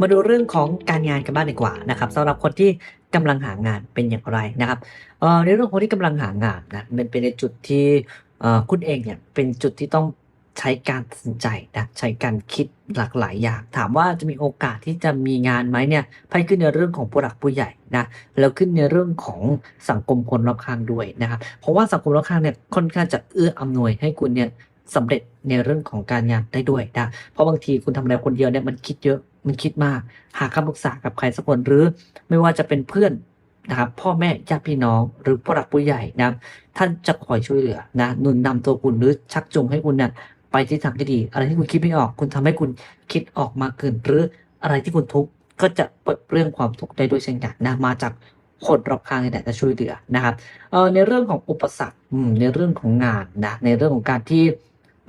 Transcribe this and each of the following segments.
มาดูเรื่องของการงานกันบ้างดีกว่านะครับสำหรับคนที่กำลังหางานเป็นอย่างไรนะครับเอ่อในเรื่องของที่กำลังหางานนะมันเป็นในจุดที่เอ่อคุณเองเนี่ยเป็นจุดที่ต้องใช้การตัดสินใจนะใช้การคิดหลากหลายอย่าง ถามว่าจะมีโอกาสที่จะมีงานไหมเนี่ยไพ่ขึ้นในเรื่องของผู้หลักผู้ใหญ่นะแล้วขึ้นในเรื่องของสังคมคนรอบข้างด้วยนะครับเพราะว่าสังคมรอบข้างเนี่ยค่อนข้างจะเอื้ออำนวยให้คุณเนี่ยสำเร็จในเรื่องของการงานได้ด้วยนะเพราะบางทีคุณทำอะไรคนเดียวเนี่ยมันคิดเยอะ มันคิดมากหาคำปรึกษากับใครสักคนหรือไม่ว่าจะเป็นเพื่อนนะครับพ่อแม่ญาติพี่น้องหรือผู้หลักผู้ใหญ่นะท่านจะคอยช่วยเหลือนะหนุนนำตัวคุณหรือชักจูงให้คุณเนี่ยไปที่ทางที่ดี อะไรที่คุณคิดไม่ออก คุณทำให้คุณคิดออกมากขึ้นหรืออะไรที่คุณทุกข์ก็จะเปิดเรื่องความทุกข์ได้ด้วยเช่นกันนะมาจากคนรอบข้างนี่แหละจะช่วยเหลือนะครับเออในเรื่องของอุปสรรคในเรื่องของงานนะในเรื่องของการที่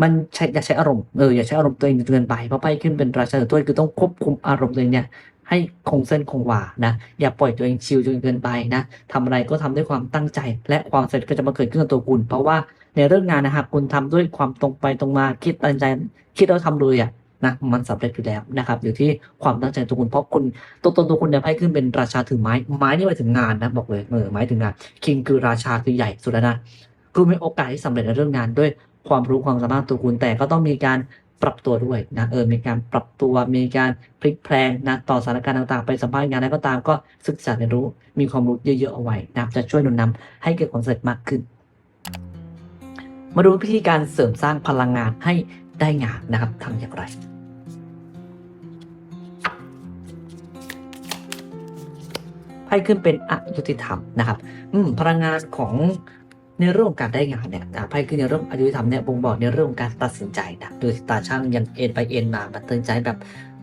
มันใช้อย่าใช้อารมณ์เอออย่าใช้อารมณ์ตัวเองจนเกินไปเพราะไปขึ้นเป็นราชาถือถ้วคือต้องควบคุมอารมณ์ตัวเองเนี่ยให้คงเส้นคงวานะ อย่าปล่อยตัวเองชิลจนเกินไปนะทำอะไรก็ทำด้วยความตั้งใจ และความสำเร็จก็จะมาเกิดขึ้นกับตัวคุณ เพราะว่าในเรื่องงานนะหากคุณทำด้วยความตรงไปตรงมาคิดตั้งใจ คิดแล้วทำเลยอะนะมันสำเร็จอยู่แล้วนะครับอยู่ที่ความตั้งใจตัวคุณเพราะคุณตัวตนตัวคุณเนี่ยไพ่ขึ้นเป็นราชาถือไม้ไม้นี่หมายถึงงานนะบอกเลยเออหมายถึงงานคิงคือราชาคือใหญ่สุดแล้วนะคุณมีโอกาสที่สำเร็จในเรื่องงานด้วย ความรู้ความสามารถตัวคุณแต่ก็ต้องมีการปรับตัวด้วยนะเออมีการปรับตัวมีการพลิกแพลงนะต่อสถานการณ์ต่างๆ ไปสัมภาษณ์งานอะไรก็ตามก็ศึกษาเรียนรู้มีความรู้เยอะๆเอาไว้นะจะช่วยหนุนนำให้เกิดความสำเร็จมากขึ้น มาดูวิธีการเสริมสร้างพลังงานให้ได้งานนะครับทำอย่างไรไพ่ขึ้นเป็นอยุติธรรมนะครับ อืมพลังงานของ ในเรื่องการได้งานเนี่ยนะไพ่ขึ้นในเรื่องอายุธรรมเนี่ยบ่งบอกในเรื่องการตัดสินใจนะโดยตาช่างยังเอ็นไปเอ็นมามันตัดสินใจแบบ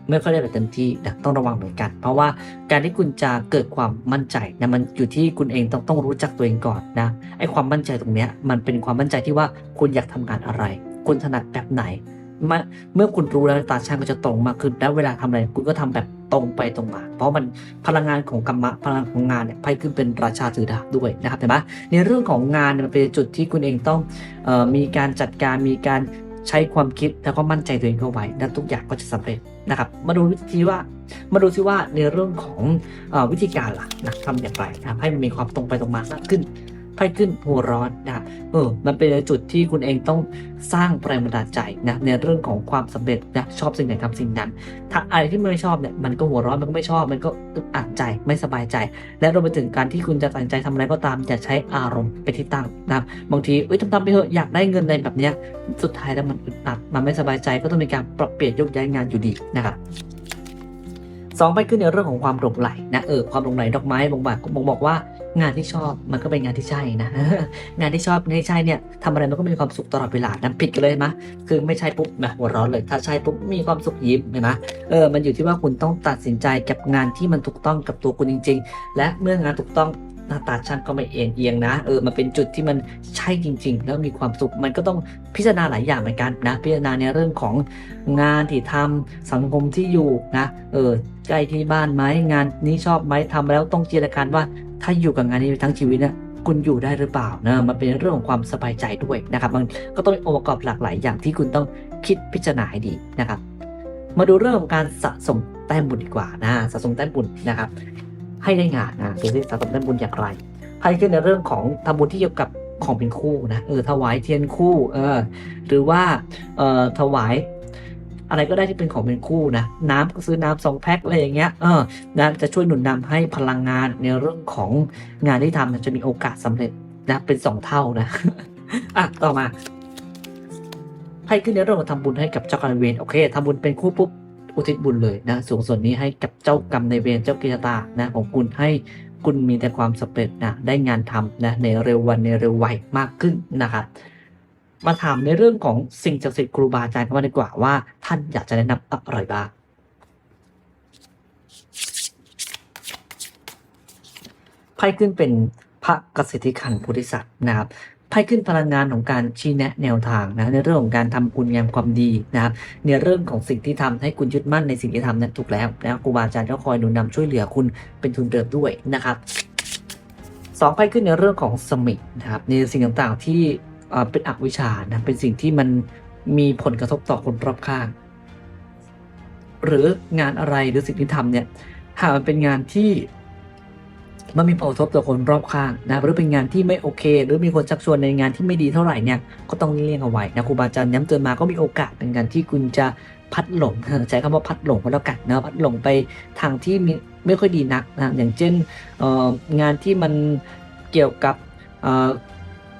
ไม่ค่อยได้แบบเต็มที่นะต้องระวังเหมือนกัน เพราะว่าการที่คุณจะเกิดความมั่นใจนะมันอยู่ที่คุณเองต้องต้องรู้จักตัวเองก่อนนะไอ้ความมั่นใจตรงเนี้ยมันเป็นความมั่นใจที่ว่าคุณอยากทำงานอะไร คุณถนัดแบบไหน เมื่อเมื่อคุณรู้แล้วตาช่างก็จะตรงมากขึ้นแล้วเวลาทำอะไรคุณก็ทำแบบตรงไปตรงมา เพราะมันพลังงานของกรรมะพลังของงานเนี่ยไพ่ขึ้นเป็นราชาถือดาบด้วยนะครับเห็นไหมในเรื่องของงานมันเป็นจุดที่คุณเองต้องออมีการจัดการมีการใช้ความคิดแล้วก็มั่นใจตัวเองเข้าไว้แล้วทุกอย่างก็จะสำเร็จนะครับ มาดูวิธีว่ามาดูซิว่าในเรื่องของอวิธีการล่ะนะทำอย่างไรนะครับให้มันมีความตรงไปตรงมามากขึ้น ไพ่ขึ้นหัวร้อนนะเออมันเป็นจุดที่คุณเองต้องสร้างแรงบันดาลใจนะในเรื่องของความสำเร็จนะชอบสิ่งไหนทำสิ่งนั้น ถ้าอะไรที่ไม่ชอบเนี่ยมันก็หัวร้อนมันก็ไม่ชอบ มันก็อึดอัดใจไม่สบายใจ และรวมไปถึงการที่คุณจะตัดใจทำอะไรก็ตามอย่าใช้อารมณ์เป็นที่ตั้งนะบางทีเอ้ยทำๆไปเถอะอยากได้เงินอะไรแบบเนี้ยสุดท้ายแล้วมันอึดอัดมันไม่สบายใจก็ต้องมีการปรับเปลี่ยนยกย้ายงานอยู่ดีนะครับสองไปขึ้นในเรื่องของความหลงไหลนะเออความหลงไหลดอกไม้บ่งบอกบ่งบอกว่า งานที่ชอบมันก็เป็นงานที่ใช่นะ งานที่ชอบงานที่ใช่เนี่ยทำอะไรมันก็มีความสุขตลอดเวลานะผิดกันเลยมะคือไม่ใช่ปุ๊บนะหัวร้อนเลย ถ้าใช่ปุ๊บมีความสุขยิ้มเห็นไหมเออมันอยู่ที่ว่าคุณต้องตัดสินใจกับงานที่มันถูกต้องกับตัวคุณจริง ๆ และเมื่องานถูกต้องหน้าตาช่างก็ไม่เอียงเอียงนะเออมันเป็นจุดที่มันใช่จริง ๆ แล้วมีความสุขมันก็ต้องพิจารณาหลายอย่างเหมือนกันนะ พิจารณาในเรื่องของงานที่ทำสังคมที่อยู่นะเออใกล้ที่บ้านไหมงานนี้ชอบไหมทำแล้วต้องจินตนาการว่า ถ้าอยู่กับงานนี้ไปทั้งชีวิตนี่ยคุณอยู่ได้หรือเปล่านะมันเป็นเรื่องของความสบายใจด้วยนะครับมันก็ต้องมีองค์ประกอบหลากหลายอย่างที่คุณต้องคิดพิจารณาให้ดีนะครับ มาดูเรื่องของการสะสมแต้มบุญดีกว่านะสะสมแต้มบุญนะครับ ให้ได้งานนะดูสิสะสมแต้มบุญอย่างไรไพ่ขึ้นในเรื่องของทำบุญที่เกี่ยวกับของเป็นคู่นะเออถวายเทียนคู่เออหรือว่าเอ่อถวาย อะไรก็ได้ที่เป็นของเป็นคู่นะน้ำก็ซื้อน้ำสองแพ็คอะไรอย่างเงี้ยเออนะจะช่วยหนุนนำให้พลังงานในเรื่องของงานที่ทำจะมีโอกาสสำเร็จนะเป็นสองเท่านะอะต่อมาไพ่ขึ้นในเรื่องของทำบุญให้กับเจ้ากรรมนเวรโอเคทำบุญเป็นคู่ปุ๊บอุทิศบุญเลยนะส่วนส่วนนี้ให้กับเจ้ากรรมในเวรเจ้ากิจตานะของคุณให้คุณมีแต่ความสำเร็จนะได้งานทำนะในเร็ววันในเร็ววัยมากขึ้นนะครับ มาถามในเรื่องของสิ่งศักดิ์สิทธิ์ครูบาอาจารย์กันมางดีกว่าว่า ท่านอยากจะแนะนำอะไรบ้างไพ่ขึ้นเป็นพระกสิทธิขันธ์โพธิสัตว์นะครับไพ่ขึ้นพลังงานของการชี้แนะแนวทางนะในเรื่องของการทำคุณงามความดีนะครับในเรื่องของสิ่งที่ทำให้คุณยึดมั่นในสิ่งที่ทำนั้นถูกแล้วนะครูบาอาจารย์ก็คอยหนุนนำช่วยเหลือคุณเป็นทุนเดิมด้วยนะครับ สองไพ่ขึ้นในเรื่องของสมิธนะครับในสิ่งต่างๆที่ เป็นอวิชานะเป็นสิ่งที่มันมีผลกระทบต่อคนรอบข้าง หรืองานอะไรหรือสิ่งที่ทำเนี่ยหากมันเป็นงานที่มันมีผลกระทบต่อคนรอบข้างนะหรือเป็นงานที่ไม่โอเค หรือมีคนชักชวนในงานที่ไม่ดีเท่าไหร่เนี่ยก็ต้องเลี่ยงเอาไว้นะครูบาอาจารย์ย้ำเตือนมาก็มีโอกาสเป็นการที่คุณจะพัดหลงใช้คำว่าพัดหลงก็แล้วกันนะพัดหลงไปทางที่มีไม่ค่อยดีนักนะอย่างเช่นงานที่มันเกี่ยวกับ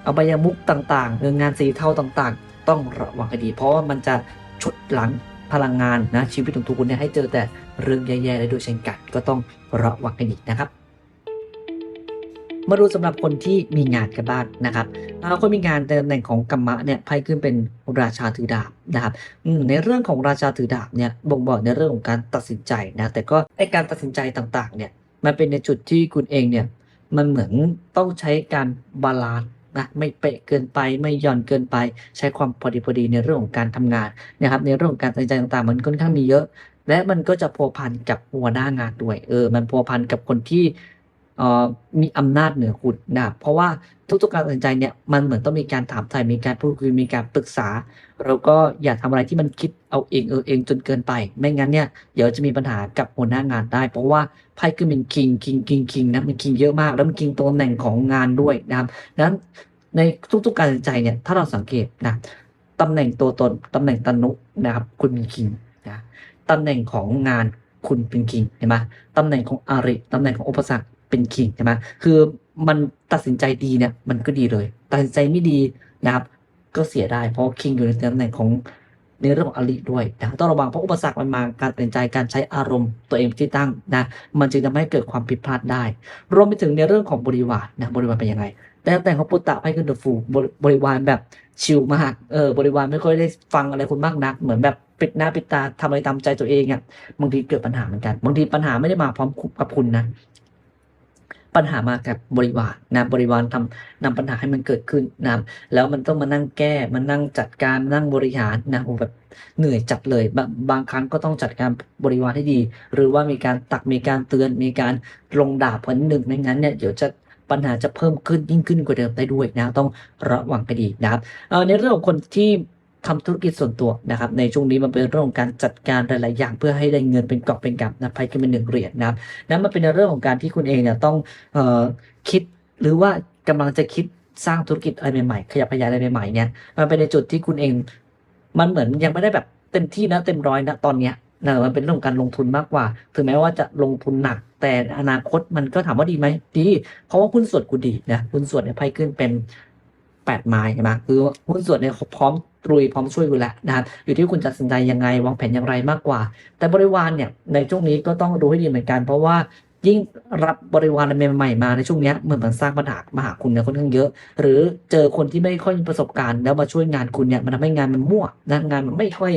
อบายมุกต่างๆหรืองานสีเทาต่างๆ ต้องระวังให้ดี เพราะว่ามันจะฉุดหลังพลังงานนะชีวิตของทุกคนเนี่ยให้เจอแต่เรื่องแย่ๆและด้วยเช่นกันก็ต้องระวังให้ดีนะครับ มาดูสำหรับคนที่มีงานกันบ้างนะครับอ่าคนมีงานในตำแหน่งของกรรมะเนี่ยไพ่ขึ้นเป็นราชาถือดาบนะครับในเรื่องของราชาถือดาบเนี่ยบ่งบอกในเรื่องของการตัดสินใจนะแต่ก็ไอการตัดสินใจต่างๆเนี่ยมันเป็นในจุดที่คุณเองเนี่ยมันเหมือนต้องใช้การบาลานซ์ นะไม่เป๊ะเกินไปไม่หย่อนเกินไป ใช้ความพอดีพอดีในเรื่องของการทำงานนะครับในเรื่องของการตัดสินใจต่างๆ มันค่อนข้างมีเยอะ และมันก็จะพัวพันกับหัวหน้างานด้วยเออมันพัวพันกับคนที่ มีอำนาจเหนือคุณนะครับเพราะว่าทุกๆการตัดสินใจเนี่ยมันเหมือนต้องมีการถามไถ่มีการพูดคุยมีการปรึกษา แล้วก็อย่าทำอะไรที่มันคิดเอาเองเออเองจนเกินไป ไม่งั้นเนี่ยเดี๋ยวจะมีปัญหากับหัวหน้างานได้ เพราะว่าไพ่คือเป็นคิงคิงคิงคิงนะมันคิงเยอะมาก แล้วมันคิงตำแหน่งของงานด้วยนะครับดังนั้นในทุกๆการตัดสินใจเนี่ยถ้าเราสังเกตนะตำแหน่งตัวตนตำแหน่งตนุนะครับคุณเป็นคิงนะตำแหน่งของงานคุณเป็นคิงเห็นไหมตำแหน่งของอาริตำแหน่งของอุปสรรค เป็นคิงใช่ไหมคือมันตัดสินใจดีเนี่ยมันก็ดีเลย ตัดสินใจไม่ดีนะครับก็เสียได้เพราะคิงอยู่ในตำแหน่งของในเรื่องของอลิด้วยนะต้องระวังเพราะอุปสรรคมันมาการตัดสินใจการใช้อารมณ์ตัวเองที่ตั้งนะมันจึงทำให้เกิดความผิดพลาดได้ รวมไปถึงในเรื่องของบริวารนะบริวารเป็นยังไง แต่แต่งของปุตตะไพ่ขึ้นเดอะฟูบริวารแบบชิลมากเออบริวารไม่ค่อยได้ฟังอะไรคุณมากนัก เหมือนแบบปิดหน้าปิดตาทำอะไรตามใจตัวเองอะบางทีเกิดปัญหาเหมือนกันบางทีปัญหาไม่ได้มาพร้อมกับคุณนะ ปัญหามากับบริวารนะบริวารทำนำปัญหาให้มันเกิดขึ้นนะแล้วมันต้องมานั่งแก้มานั่งจัดการมานั่งบริหารนะโอ้แบบเหนื่อยจัดเลยบางบางครั้งก็ต้องจัดการบริวารให้ดี หรือว่ามีการตักมีการเตือนมีการลงดาบคนหนึ่งไม่งั้นเนี่ยเดี๋ยวจะปัญหาจะเพิ่มขึ้นยิ่งขึ้นกว่าเดิมได้ด้วยนะ ต้องระวังให้ดีนะครับเออในเรื่องของคนที่ ทำธุรกิจส่วนตัวนะครับ ในช่วงนี้มันเป็นเรื่องของการจัดการหลายๆอย่างเพื่อให้ได้เงินเป็นกอบเป็นกำนะไพ่ขึ้นเป็นหนึ่งเหรียญนะครับนั้นมันเป็นในเรื่องของการที่คุณเองเนี่ยต้องออคิดหรือว่ากำลังจะคิดสร้างธุรกิจอะไรใหม่ๆ ขยับขยายอะไรใหม่ๆเนี่ยมันเป็นในจุดที่คุณเอง มันเหมือนยังไม่ได้แบบเต็มที่นะเต็มร้อยนะตอนเนี้ยนะมันเป็นเรื่องของการลงทุนมากกว่า ถึงแม้ว่าจะลงทุนหนัก แต่อนาคตมันก็ถามว่าดีไหมดี เพราะว่าหุ้นส่วนกูดีนะหุ้นส่วนเนี่ยไพ่ขึ้นเป็นแปดไม้ใช่ไหมคือหุ้นส่วนเนี่ยเขาพร้อม รุยพร้อมช่วยอยู่แล้วนะครับอยู่ที่คุณจะตัดสินใจยังไงวางแผนอย่างไรมากกว่า แต่บริวารเนี่ยในช่วงนี้ก็ต้องดูให้ดีเหมือนกัน เพราะว่ายิ่งรับบริวารใหม่ๆมาในช่วงนี้เหมือนมันสร้างปัญหามาหาคุณเนี่ยค่อนข้างเยอะ หรือเจอคนที่ไม่ค่อยมีประสบการณ์ แล้วมาช่วยงานคุณเนี่ยมันทำให้งานมันมั่วนะงานมันไม่ค่อย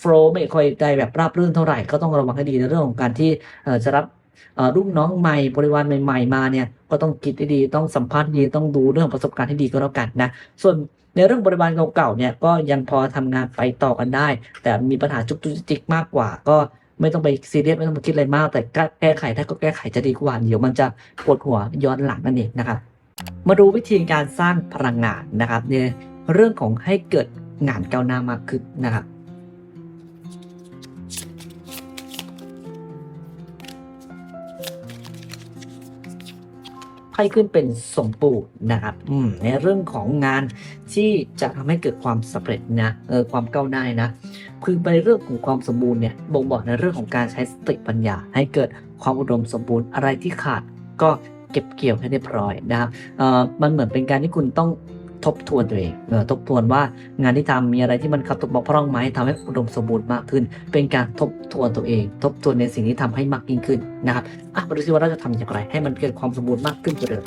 โฟล์ไม่ค่อยได้แบบราบรื่นเท่าไหร่ก็ต้องระวังให้ดีในเรื่องของการที่จะรับ เอ่อลูกน้องใหม่บริวารใหม่ๆมาเนี่ยก็ต้องคิดให้ดีต้องสัมภาษณ์ดีต้องดูเรื่องประสบการณ์ให้ดีก็แล้วกันนะส่วนในเรื่องบริวารเก่าๆเนี่ยก็ยังพอทำงานไปต่อกันได้ แต่มีปัญหาจุกจุกจิกมากกว่า ก็ไม่ต้องไปซีเรียสไม่ต้องไปคิดอะไรมาก แต่แก้ไขถ้าก็แก้ไขจะดีกว่าเดี๋ยวมันจะปวดหัวย้อนหลังนั่นเองนะครับมาดูวิธีการสร้างพลังงานนะครับในเรื่องของให้เกิดงานก้าวหน้ามากขึ้นนะครับ ไพ่ขึ้นเป็นสมบูรณ์นะครับอืมในเรื่องของงานที่จะทำให้เกิดความสำเร็จนะเออความก้าวหน้านะคือในเรื่องของความสมบูรณ์เนี่ยบ่งบอกในเรื่องของการใช้สติปัญญา ให้เกิดความอุดมสมบูรณ์อะไรที่ขาดก็เก็บเกี่ยวให้เรียบร้อยนะครับเอ่อมันเหมือนเป็นการที่คุณต้อง ทบทวนตัวเองเออทบทวนว่างานที่ทำมีอะไรที่มันขัดตกบกพร่องไหมทำให้อุดมสมบูรณ์มากขึ้น เป็นการทบทวนตัวเอง ทบทวนในสิ่งที่ทำให้มากยิ่งขึ้นนะครับอะมาดูซิว่าเราจะทำอย่างไร ให้มันเกิดความสมบูรณ์มากขึ้นกว่าเดิม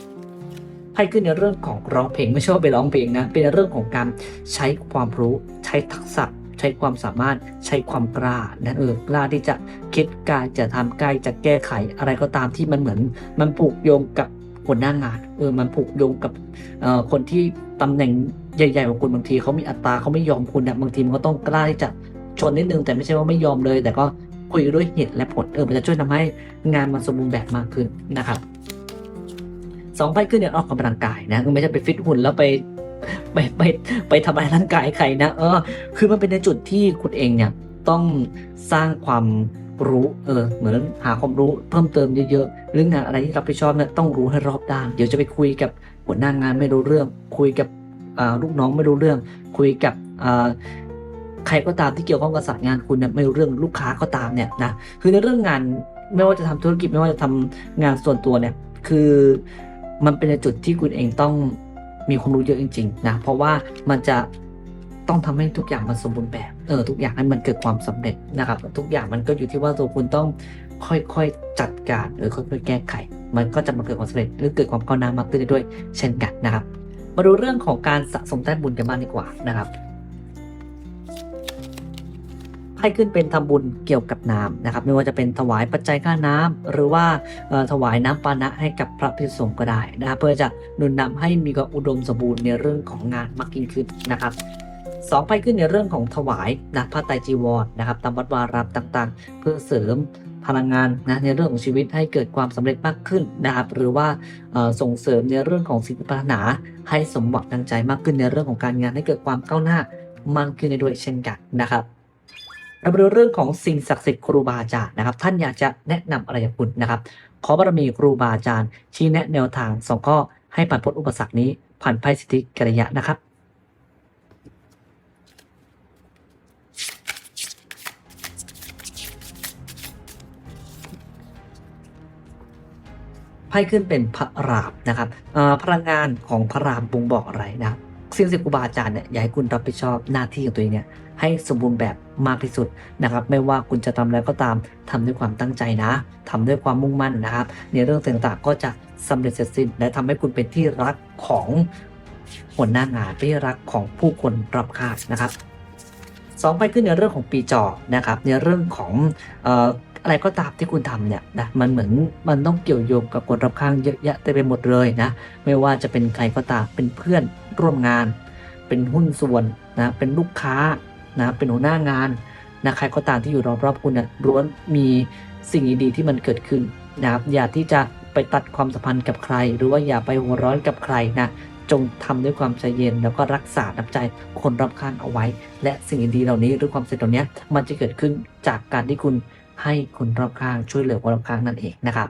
ไพ่ขึ้นในเรื่องของร้องเพลงไม่ใช่ว่าไปร้องเพลงนะเป็นเรื่องของการใช้ความรู้ใช้ทักษะใช้ความสามารถใช้ความกล้านะเออกล้าที่จะคิดกล้าจะทำกล้าจะแก้ไขอะไรก็ตามที่มันเหมือน มันผูกโยงกับ หัวหน้างานเออมันผูกโยงกับคนที่ตำแหน่งใหญ่ๆกว่าคุณบางทีเขามีอัตราเขาไม่ยอมคุณนะบางทีมันก็ต้องกล้าที่จะชนนิดนึง แต่ไม่ใช่ว่าไม่ยอมเลย แต่ก็คุยด้วยเหตุและผลเออมันจะช่วยทำให้งานมันสมบูรณ์แบบมากขึ้นนะครับสองไพ่ขึ้นเนี่ยออกกำลังกายนะไม่ใช่ไปฟิตหุ่นแล้วไปไปไปไปทำลายร่างกายใครนะเออ คือมันเป็นในจุดที่คุณเองเนี่ยต้องสร้างความ รู้เออเหมือนหาความรู้เพิ่มเติมเยอะๆเรื่องงานอะไรที่รับผิดชอบเนี่ยต้องรู้ให้รอบด้านเดี๋ยวจะไปคุยกับหัวหน้างานไม่รู้เรื่อง คุยกับลูกน้องไม่รู้เรื่อง คุยกับใครก็ตามที่เกี่ยวข้องกับสายงานคุณเนี่ยไม่รู้เรื่องลูกค้าก็ตามเนี่ยนะคือในเรื่องงานไม่ว่าจะทำธุรกิจไม่ว่าจะทำงานส่วนตัวเนี่ยคือมันเป็นในจุดที่คุณเองต้องมีความรู้เยอะจริงๆนะเพราะว่ามันจะต้องทำให้ทุกอย่างมันสมบูรณ์แบบ เออทุกอย่างให้มันเกิดความสำเร็จนะครับ ทุกอย่างมันก็อยู่ที่ว่าตัวคุณต้องค่อยๆจัดการหรือค่อยๆแก้ไข มันก็จะมาเกิดความสำเร็จหรือเกิดความก้าวหน้ามากขึ้นด้วย เช่นกันนะครับ มาดูเรื่องของการสะสมแต้มบุญกันบ้างดีกว่านะครับให้ขึ้นเป็นทำบุญเกี่ยวกับน้ำนะครับ ไม่ว่าจะเป็นถวายปัจจัยค่าน้ำหรือว่าถวายน้ำปานะให้กับพระภิสงฆ์ก็ได้นะครับเพื่อจะหนุนนำให้มีความอุดมสมบูรณ์ในเรื่องของงานมากยิ่งขึ้นนะครับ สองไปขึ้นในเรื่องของถวายนะผ้าไตรจีวรนะครับตามวัดวาระต่างๆ เพื่อเสริมพลังงานนะในเรื่องของชีวิตให้เกิดความสำเร็จมากขึ้นนะครับ หรือว่าส่งเสริมในเรื่องของสิ่งปรารถนาให้สมหวังดังใจมากขึ้นในเรื่องของการงานให้เกิดความก้าวหน้ามากขึ้นในด้วยเช่นกันนะครับเรามาดูเรื่องของสิ่งศักดิ์สิทธิ์ครูบาอาจารย์นะครับ ท่านอยากจะแนะนำอะไรกับคุณนะครับ ขอบารมีครูบาอาจารย์ชี้แนะแนวทางสองข้อให้ผ่านพ้นอุปสรรคนี้ผ่านภัยสิทธิกิริยะนะครับ พ่ขึ้นเป็นพระรามนะครับพลังงานของพระรามบ่งบอกอะไรนะครับสิ่งศักดิ์สิทธิ์ครูบาอาจารย์เนี่ยอยากให้คุณรับผิดชอบหน้าที่ของตัวเองเนี่ยให้สมบูรณ์แบบมากที่สุดนะครับ ไม่ว่าคุณจะทำอะไรก็ตามทำด้วยความตั้งใจนะทำด้วยความมุ่งมั่นนะครับ ในเรื่องต่างๆก็จะสำเร็จเสร็จสิ้น และทำให้คุณเป็นที่รักของหัวหน้างานเป็นที่รักของผู้คนรอบข้างนะครับสองไปขึ้นในเรื่องของปีจอนะครับในเรื่องของ อะไรก็ตามที่คุณทำเนี่ยนะมันเหมือนมันต้องเกี่ยวโยงกับคนรอบข้างเยอะแยะเต็มไปหมดเลยนะไม่ว่าจะเป็นใครก็ตามเป็นเพื่อนร่วมงาน เป็นหุ้นส่วนนะเป็นลูกค้านะเป็นหัวหน้างานนะใครก็ตามที่อยู่รอบๆคุณเนี่ยล้วนมีสิ่งดีๆที่มันเกิดขึ้นนะครับอย่าที่จะไปตัดความสัมพันธ์กับใคร หรือว่าอย่าไปหัวร้อนกับใครนะจงทำด้วยความใจเย็นแล้วก็รักษาน้ำใจคนรอบข้างเอาไว้ และสิ่งดีๆเหล่านี้หรือความสำเร็จเหล่านี้มันจะเกิดขึ้นจากการที่คุณ ให้คนรอบข้างช่วยเหลือคนรอบข้างนั่นเองนะครับ